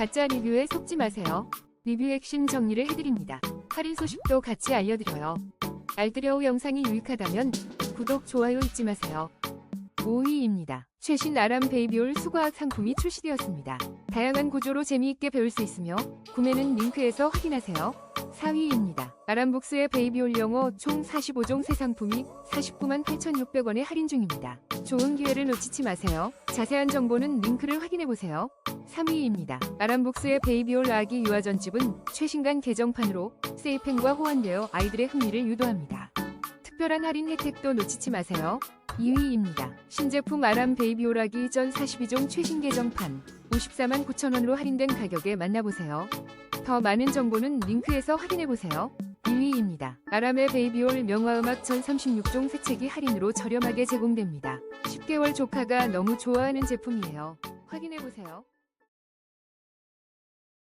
가짜 리뷰에 속지 마세요. 리뷰 액션 정리를 해드립니다. 할인 소식도 같이 알려드려요. 알뜰여우 영상이 유익하다면 구독, 좋아요 잊지 마세요. 5위입니다. 최신 아람 베이비올 수과학 상품이 출시되었습니다. 다양한 구조로 재미있게 배울 수 있으며 구매는 링크에서 확인하세요. 4위입니다. 아람복스의 베이비올 영어 총 45종 새 상품이 49만 8,600원에 할인 중입니다. 좋은 기회를 놓치지 마세요. 자세한 정보는 링크를 확인해보세요. 3위입니다. 아람복스의 베이비올 아기 유아전집은 최신간 개정판으로 세이펜과 호환되어 아이들의 흥미를 유도합니다. 특별한 할인 혜택도 놓치지 마세요. 2위입니다. 신제품 아람 베이비오라기 전 42종 최신 개정판 54만 9천원으로 할인된 가격에 만나보세요. 더 많은 정보는 링크에서 확인해보세요. 2위입니다. 아람의 베이비올 명화음악 전 36종 새 책이 할인으로 저렴하게 제공됩니다. 10개월 조카가 너무 좋아하는 제품이에요. 확인해보세요.